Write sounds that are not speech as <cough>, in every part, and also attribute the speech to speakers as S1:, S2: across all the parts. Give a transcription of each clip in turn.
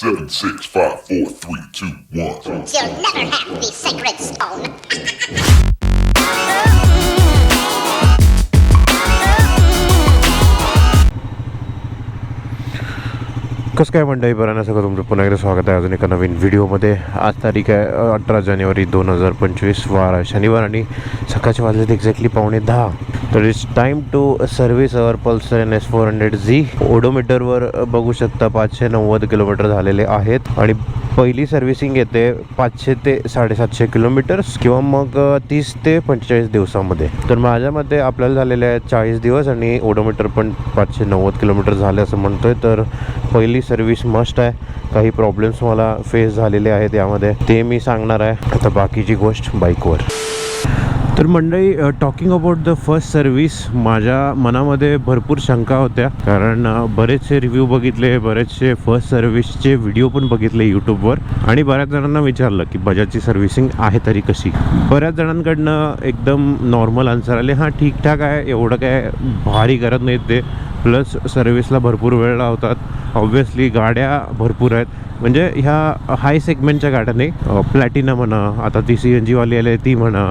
S1: Seven, six, five, four, three, two, one.
S2: You'll never have the sacred stone.
S3: कसं काय मंडळी बरं सगळं तुमचं पुन्हा एकदा स्वागत आहे अजून एका नवीन व्हिडिओमध्ये आज तारीख आहे अठरा जानेवारी दोन हजार पंचवीस वार आहे शनिवार आणि सकाळचे वाजलेत एक्झॅक्टली पावणे दहा तर it's time to service our Pulsar N S four hundred Z ओडोमीटरवर बघू शकता पाचशे नव्वद किलोमीटर झालेले आहेत. आणि पहिली सर्व्हिसिंग येते पाचशे ते साडेसातशे किलोमीटर्स किंवा मग तीस ते पंचेचाळीस दिवसामध्ये. तर माझ्या मते आपल्याला झालेले आहेत चाळीस दिवस आणि ओडोमीटर पण पाचशे नव्वद किलोमीटर झाले असं म्हणतोय. तर पहिली सर्व्हिस मस्ट आहे. काही प्रॉब्लेम्स मला फेस झालेले आहेत यामध्ये. ते मी सांगणार आहे. आता बाकीची गोष्ट बाईकवर तर मंडळी talking about the first service माझ्या मनामध्ये भरपूर शंका होत्या. कारण बरेचसे रिव्ह्यू बघितले बरेचसे फर्स्ट सर्व्हिसचे व्हिडिओ पण बघितले यूट्यूबवर आणि बऱ्याच जणांना विचारलं की बजाजची सर्व्हिसिंग आहे तरी कशी? बऱ्याच जणांकडनं एकदम नॉर्मल आन्सर आले हां ठीकठाक आहे एवढं काय भारी करत नाहीत ते. प्लस सर्व्हिसला भरपूर वेळ लावतात. ऑब्व्हियसली गाड्या भरपूर आहेत. म्हणजे ह्या हाय सेगमेंटच्या गाड्या नाही प्लॅटिना म्हणा आता ती सी एन जीवाली आली आहे ती म्हणा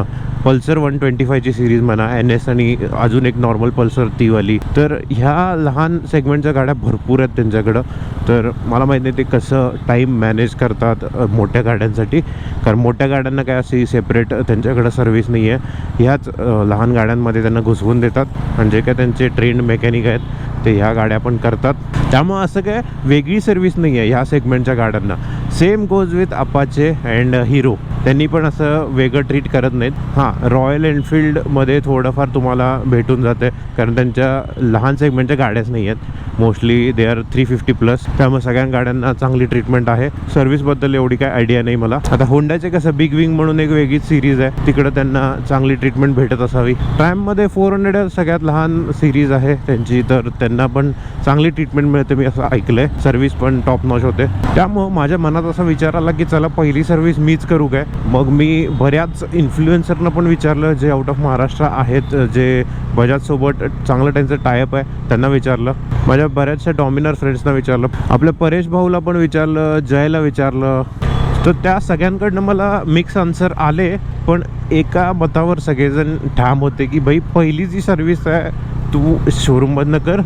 S3: पल्सर वन ट्वेंटी फायची सिरीज म्हणा एन एस आणि अजून एक नॉर्मल पल्सर तीवाली. तर ह्या लहान सेगमेंटच्या गाड्या भरपूर आहेत त्यांच्याकडं. तर मला माहीत नाही ते कसं टाईम मॅनेज करतात मोठ्या गाड्यांसाठी. कारण मोठ्या गाड्यांना काय अशी सेपरेट त्यांच्याकडं सर्व्हिस नाही आहे ह्याच लहान गाड्यांमध्ये त्यांना घुसवून देतात. आणि जे काय त्यांचे ट्रेंड मेकॅनिक आहेत. ते ह्या गाड्या पण करतात. त्यामुळं असं काय वेगळी सर्व्हिस नाही आहे ह्या सेगमेंटच्या गाड्यांना. Same goes with Apache and Hero त्यांनी पण असं वेगळं ट्रीट करत नाहीत. हां रॉयल एनफिल्डमध्ये थोडंफार तुम्हाला भेटून जाते. कारण त्यांच्या लहान सेगमेंटच्या गाड्याच नाही आहेत. Mostly they are three fifty plus त्यामुळे सगळ्या गाड्यांना चांगली ट्रीटमेंट आहे. सर्व्हिसबद्दल एवढी काय आयडिया नाही मला. आता होंडाचे कसं बिग विंग म्हणून एक वेगळीच सिरीज आहे. तिकडं त्यांना चांगली ट्रीटमेंट भेटत असावी. ट्रॅममध्ये फोर हंड्रेड सगळ्यात लहान सिरीज आहे. त्यांची तर त्यांना पण चांगली ट्रीटमेंट मिळते. मी असं ऐकलंय. सर्व्हिस पण टॉप नॉच होते. त्यामुळं माझ्या मनात असा विचार आला की चला पहिली सर्व्हिस मीच करू काय? मग मी बऱ्याच इन्फ्लुएन्सरनं पण विचारलं जे आउट ऑफ महाराष्ट्र आहेत जे बजाजसोबत चांगलं त्यांचं टायअप आहे त्यांना विचारलं. माझ्या बऱ्याचशा डॉमिनर फ्रेंड्सना विचारलं. आपल्या परेश भाऊला पण विचारलं जयला विचारलं. तर त्या सगळ्यांकडनं मला मिक्स आन्सर आले पण एका मतावर सगळेजण ठाम होते की भाई पहिली जी सर्व्हिस आहे तू शोरूममधनं कर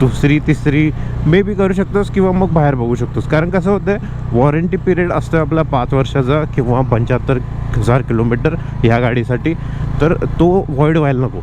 S3: दुसरी तिसरी मे बी करू शकतोस किंवा मग बाहेर बघू शकतोस. कारण कसं होतं वॉरंटी पिरियड असतो आपला पाच वर्षाचा किंवा पंच्याहत्तर हजार किलोमीटर ह्या गाडीसाठी. तर तो व्हॉइड व्हायला नको.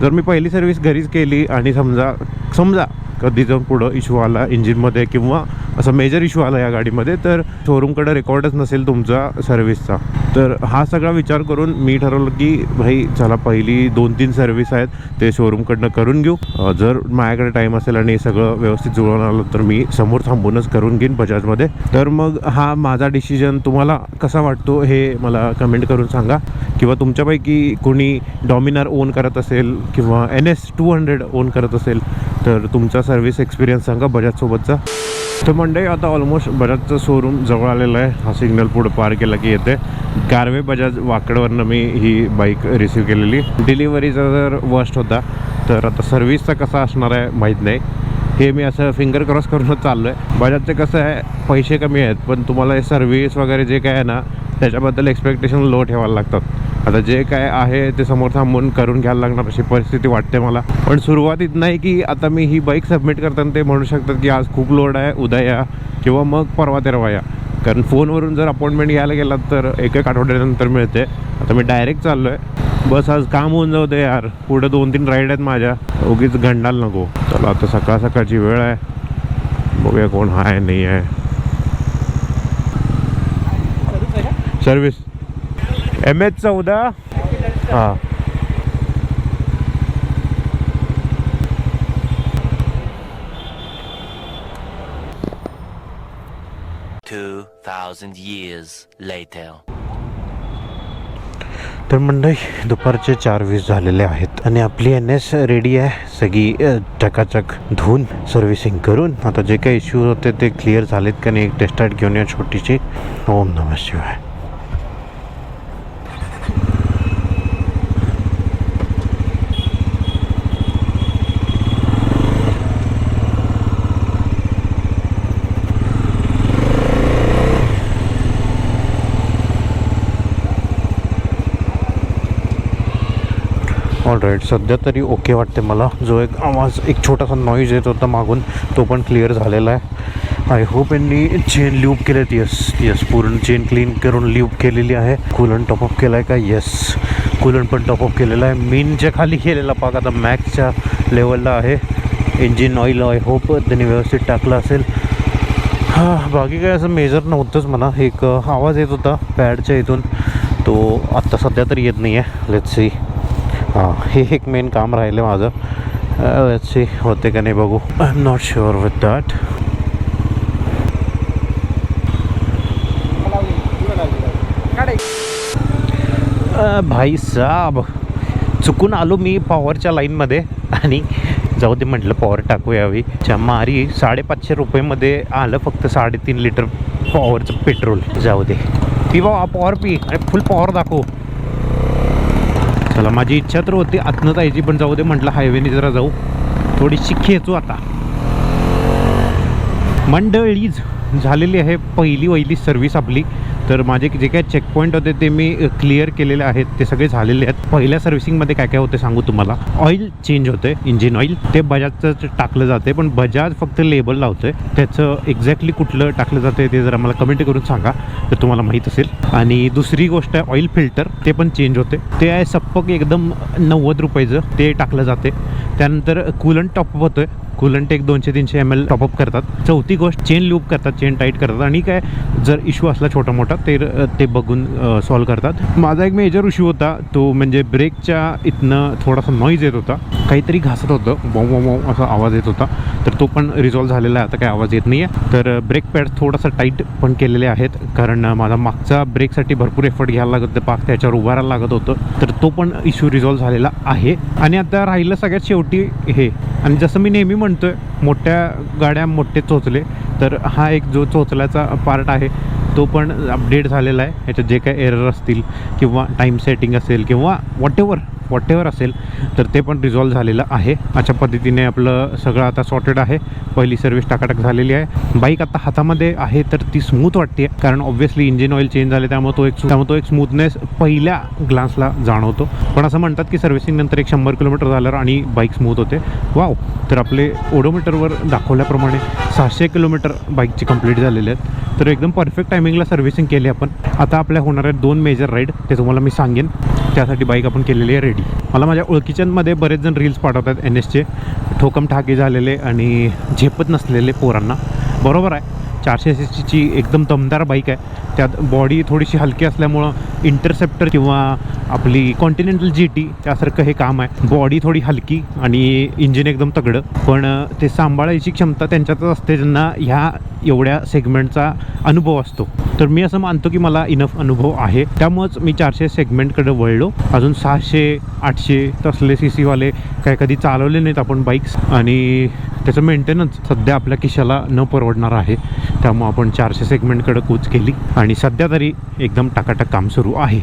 S3: जर मी पहिली सर्व्हिस घरीच केली आणि समजा समजा कधी जाऊन पुढं इश्यू आला इंजिनमध्ये किंवा असा मेजर इश्यू आला या गाडीमध्ये तर शोरूमकडे रेकॉर्डच नसेल तुमचा सर्व्हिसचा तर हा सगळा विचार करून मी ठरवलं की भाई चला पहिली दोन तीन सर्व्हिस आहेत ते शोरूमकडनं करून घेऊ. जर माझ्याकडे टाईम असेल आणि हे सगळं व्यवस्थित जुळवून आलं तर मी समोर थांबूनच करून घेईन बजाजमध्ये. तर मग हा माझा डिसिजन तुम्हाला कसा वाटतो हे मला कमेंट करून सांगा. किंवा तुमच्यापैकी कोणी डॉमिनार ओन करत असेल किंवा N S two hundred own करत असेल तर तुमचा सर्व्हिस एक्सपिरियन्स सांगा बजाजसोबतचा तर मंडळी आता ऑलमोस्ट बजाजचं शोरूम जवळ आलेलं आहे. हा सिग्नल पुढं पार केला की येते गारवे बजाज वाकडवरनं मी ही बाईक रिसीव केलेली. डिलिव्हरीचा जर वर्स्ट होता तर आता सर्व्हिसचा कसा असणार आहे माहीत नाही. हे मी असं फिंगर क्रॉस करूनच चाललो आहे बजाजचं कसं आहे पैसे कमी आहेत पण तुम्हाला हे सर्व्हिस वगैरे जे काय आहे ना त्याच्याबद्दल एक्सपेक्टेशन लो ठेवायला लागतात. आता जे काय आहे ते समोर थांबून करून घ्यायला लागणार अशी परिस्थिती वाटते मला. पण सुरुवातीत नाही की आता मी ही बाईक सबमिट करताना ते म्हणू शकतात की आज खूप लोड आहे उद्या या किंवा मग परवा तेरवा या. कारण फोनवरून जर अपॉइंटमेंट घ्यायला गेलात तर एक एक आठवड्यानंतर मिळते. आता मी डायरेक्ट चाललो आहे बस आज काम होऊन जाऊ दे यार. पुढे दोन तीन राईड आहेत माझ्या. उगीच घंडाल नको. चला आता सकाळ सकाळची वेळ आहे. बघूया कोण आहे नाही आहे सर्विस एम एच चौदा. हां. तर मंडळी दुपारचे चार वीस झालेले आहेत आणि आपली एन एस रेडी आहे. सगळी चकाचक धुवून सर्व्हिसिंग करून. आता जे काही इश्यू होते ते क्लिअर झालेत का नाही एक टेस्टार्ट घेऊन या छोटीशी. ओम नमः शिवाय. ऑल राईट सध्या तरी ओके वाटते मला. जो एक आवाज एक छोटासा नॉईज येत होता मागून तो पण क्लिअर झालेला आहे. आय होप यांनी चेन ल्यूप केलेत. येस येस पूर्ण चेन क्लीन करून ल्यूप केलेली आहे. कूलन टॉपअप केला आहे का? येस कूलन पण टॉपअप केलेला आहे. मीनच्या खाली केलेला पाक आता मॅक्सच्या लेवलला आहे. इंजिन ऑइल आय होप त्यांनी व्यवस्थित टाकलं असेल. हां बाकी काय असं मेजर नव्हतंच म्हणा. एक आवाज येत होता पॅडच्या इथून. तो आत्ता सध्या तरी येत नाही आहे लेट्स सी हां हे एक मेन काम राहिलं माझं. सी होते का नाही बघू. I am not sure with that भाई साब चुकून आलो मी पॉवरच्या लाईनमध्ये आणि जाऊ दे म्हटलं पॉवर टाकू यावी च्या मारी साडेपाचशे रुपयेमध्ये आलं फक्त साडेतीन लिटर पॉवरचं पेट्रोल जाऊ दे. पी बाबा पॉवर पी. आणि फुल पॉवर दाखव. चला माझी इच्छा तर होती आतनं जायची पण जाऊ दे म्हटलं हायवेने जरा जाऊ. थोडीशी खेचू आता. मंडळीच झालेली आहे पहिली वहिली सर्व्हिस आपली. तर माझे जे काय चेकपॉईंट होते ते मी क्लिअर केलेले आहेत. ते सगळे झालेले आहेत. पहिल्या सर्व्हिसिंगमध्ये काय काय होते सांगू तुम्हाला? ऑइल चेंज होते इंजिन ऑइल ते बजाजचं टाकलं जाते पण बजाज फक्त लेबल लावते त्याचं एक्झॅक्टली कुठलं टाकलं जाते ते जरा मला कमेंट करून सांगा तर तुम्हाला माहीत असेल. आणि दुसरी गोष्ट आहे ऑइल फिल्टर ते पण चेंज होते. ते आहे सप्पक एकदम नव्वद रुपयाचं. ते टाकलं जाते. त्यानंतर कुलंट टॉपअप होतोय. कुलंट एक दोनशे तीनशे एम एल टॉपअप करतात. चौथी गोष्ट चेन लूप करतात चेन टाईट करतात. आणि काय जर इश्यू असला छोटा मोठा ते ते बघून सॉल्व करतात. माझा एक मेजर इश्यू होता तो म्हणजे ब्रेकच्या इथनं थोडासा नॉईज येत होता. काहीतरी घासत होतं. बॉम बॉम बॉम असा आवाज येत होता. तर तो पण रिझॉल्व झालेला आहे. आता काही आवाज येत नाही आहे तर ब्रेक पॅड थोडासा टाईट पण केलेले आहेत. कारण माझा मागचा ब्रेकसाठी भरपूर एफर्ट घ्यायला लागत होतं. पाक त्याच्यावर उभारायला लागत होतं. तर तो पण इश्यू रिझॉल्व झालेला आहे. आणि आता राहिलं सगळ्यात शेवटी हे. आणि जसं मी नेहमी म्हणतोय मोठ्या गाड्या मोठे चोचले. तर हा एक जो चोचल्याचा पार्ट आहे तो पण अपडेट झालेला आहे. ह्याच्यात जे काय एरर असतील किंवा टाईम सेटिंग असेल किंवा वॉटेवर वॉटेवर असेल तर ते पण रिझॉल्व झालेलं आहे. अशा पद्धतीने आपलं सगळं आता सॉर्टेड आहे. पहिली सर्व्हिस टाकाटाक झालेली आहे. बाईक आता हातामध्ये आहे तर ती स्मूथ वाटते. कारण ऑब्व्हियसली इंजिन ऑइल चेंज झाले त्यामुळे तो एक त्यामुळे तो एक स्मूथनेस पहिल्या ग्लान्सला जाणवतो. पण असं म्हणतात की सर्व्हिसिंग नंतर एक शंभर किलोमीटर झाल्यावर आणि बाईक स्मूथ होते. वाव तर आपले ओडोमीटरवर दाखवल्याप्रमाणे सहाशे किलोमीटर बाईकची कंप्लीट झालेले आहेत. तर एकदम परफेक्ट टायमिंगला सर्व्हिसिंग केली आपण. आता आपल्या होणार आहेत दोन मेजर राईड ते तुम्हाला मी सांगेन. त्यासाठी बाईक आपण केलेली आहे रेडी मला माझ्या ओळखीच्यांमध्ये बरेच जण रील्स पाठवतात एन एसचे ठोकम ठाके झालेले आणि झेपत नसलेले पोरांना. बरोबर आहे. चारशे सी सीची एकदम दमदार बाईक आहे. त्यात बॉडी थोडीशी हलकी असल्यामुळं इंटरसेप्टर किंवा आपली कॉन्टिनेंटल जी टी त्यासारखं हे काम आहे. बॉडी थोडी हलकी आणि इंजिन एकदम तगडं. पण ते सांभाळायची क्षमता त्यांच्यातच असते ज्यांना ह्या एवढ्या सेगमेंटचा अनुभव असतो. तर मी असं मानतो की मला इनफ अनुभव आहे. त्यामुळंच मी चारशे सेगमेंटकडे वळलो. अजून सहाशे आठशे तसले सी सीवाले काय कधी चालवले नाहीत आपण बाईक्स आणि त्याचं मेंटेनन्स सध्या आपल्या खिशाला न परवडणार आहे. त्यामुळं आपण चारशे सेगमेंटकडे कूच केली आणि सध्या तरी एकदम टाकाटाक काम सुरू आहे.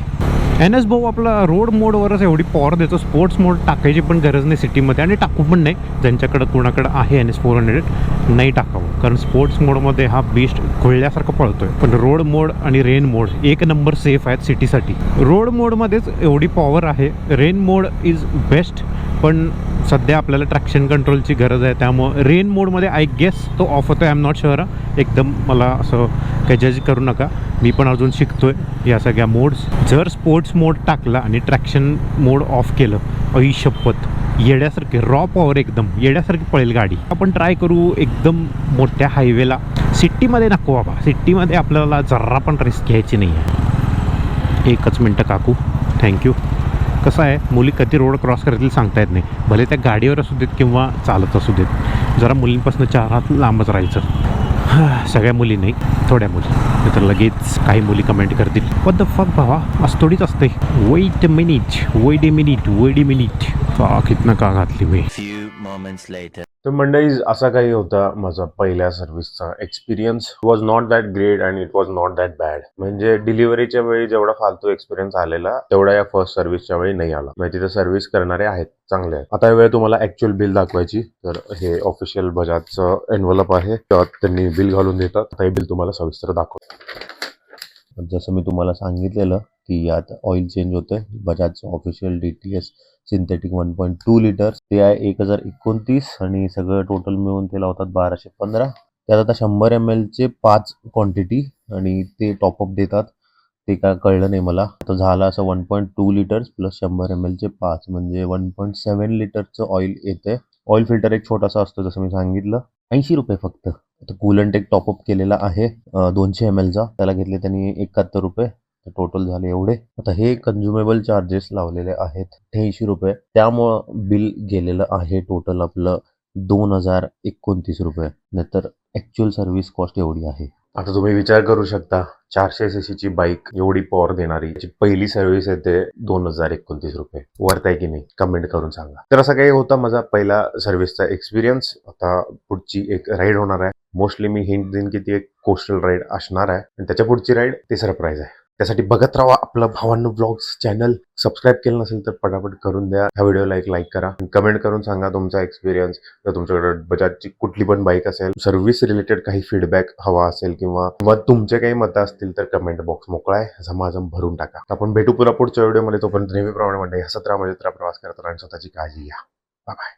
S3: एन एस भाऊ आपला रोड मोडवरच एवढी पॉवर देतो. स्पोर्ट्स मोड टाकायची पण गरज नाही सिटीमध्ये आणि टाकू पण नाही. ज्यांच्याकडं कोणाकडं आहे एन एस फोर हंड्रेड नाही टाकावं. कारण स्पोर्ट्स मोडमध्ये हा बेस्ट खुळल्यासारखं पळतोय. पण रोड मोड आणि रेन मोड एक नंबर सेफ आहेत सिटीसाठी रोड मोडमध्येच एवढी पॉवर आहे. रेन मोड इज बेस्ट पण सध्या आपल्याला ट्रॅक्शन कंट्रोलची गरज आहे. त्यामुळं रेन मोडमध्ये आय गेस तो ऑफ होतो आय एम नॉट शुअर एकदम मला असं काही जज करू नका. मी पण अजून शिकतो आहे या सगळ्या मोड्स जर स्पोर्ट्स मोड टाकला आणि ट्रॅक्शन मोड ऑफ केलं अई शपथ. येड्यासारखे रॉ पॉवर एकदम. येड्यासारखी पळेल गाडी. आपण ट्राय करू एकदम मोठ्या हायवेला सिटीमध्ये नको बाबा. सिटीमध्ये आपल्याला जरा पण रिस्क घ्यायची नाही आहे एकच मिनटं काकू. थँक्यू कसं आहे मुली कधी रोड क्रॉस करतील सांगता येत नाही. भले त्या गाडीवर असू देत किंवा चालत असू देत जरा मुलींपासून चार हात लांबच राहायचं. <sighs> सगळ्या मुली नाही थोड्या मुली. नाही तर लगेच काही मुली कमेंट करतील. पण द फक भावा? असं थोडीच असते wait minute wait minute wait minute फाक इथनं का घातली मी? तर मंडळी असा काही होता माझा पहिल्या सर्व्हिसचा experience was not that great and it was not that bad म्हणजे डिलिव्हरीच्या वेळी जेवढा फालतू एक्सपिरियन्स आलेला तेवढा या फर्स्ट सर्व्हिसच्या वेळी नाही आला. म्हणजे तिथे सर्व्हिस करणारे आहेत चांगले आहेत. आता वेळ तुम्हाला ऍक्च्युअल बिल दाखवायची. तर हे ऑफिशियल बजाजचं एनवलप आहे. त्यात त्यांनी बिल घालून देतात. आता हे बिल तुम्हाला सविस्तर दाखवतो. जसं मी तुम्हाला सांगितलेलं
S4: की यात ऑइल चेंज होते बजाजचं official D T S synthetic one point two litre ते आहे एक हजार एकोणतीस आणि सगळं टोटल मिळून ते लावतात बाराशे पंधरा. त्यात आता शंभर एम एलचे पाच क्वांटिटी आणि ते टॉपअप देतात. ते काय कळलं नाही मला. आता झालं असं one point two litres plus शंभर एम एलचे पाच. म्हणजे वन पॉईंट सेवन लिटरचं ऑइल येते ऑइल फिल्टर एक छोटासा असतो जसं मी सांगितलं. ऐंशी रुपये फक्त. आता कूलंट एक टॉपअप केलेला आहे दोनशे एम एलचा त्याला घेतले त्यांनी एकाहत्तर रुपये. टोटल झाले एवढे. आता हे कन्झ्युमेबल चार्जेस लावलेले आहेत अठ्ठ्याऐंशी रुपये. त्यामुळं बिल गेलेलं आहे टोटल आपलं दोन हजार एकोणतीस रुपये. नाहीतर ॲक्च्युअल सर्व्हिस कॉस्ट एवढी आहे. आता तुम्ही विचार करू शकता चारशे सीसीची बाईक एवढी पॉवर देणारी याची पहिली सर्व्हिस येते दोन हजार एकोणतीस रुपये. वरत आहे की नाही? कमेंट करून सांगा. तर असा काही होता माझा पहिला सर्व्हिसचा एक्सपिरियन्स आता पुढची एक राईड होणार आहे. मोस्टली मी हिंट देईन की ती एक कोस्टल राईड असणार आहे. आणि त्याच्या पुढची राईड ते सरप्राईज आहे. त्यासाठी बघत राहा आपलं भावांनो ब्लॉग्स चॅनल सबस्क्राईब केलं नसेल तर पटापट करून द्या. ह्या व्हिडिओला एक लाईक करा. कमेंट करून सांगा तुमचा एक्सपिरियन्स जर तुमच्याकडे बजाजची कुठली पण बाईक असेल सर्व्हिस रिलेटेड काही फीडबॅक हवा असेल किंवा किंवा तुमचे काही मतं असतील तर कमेंट बॉक्स मोकळा आहे. झमाझम भरून टाका. आपण भेटू पुरा पुढच्या व्हिडिओमध्ये तोपर्यंत नेहमीप्रमाणे म्हणजे हसत राहा म्हणजे प्रवास करत राहा आणि स्वतःची काळजी घ्या. बाय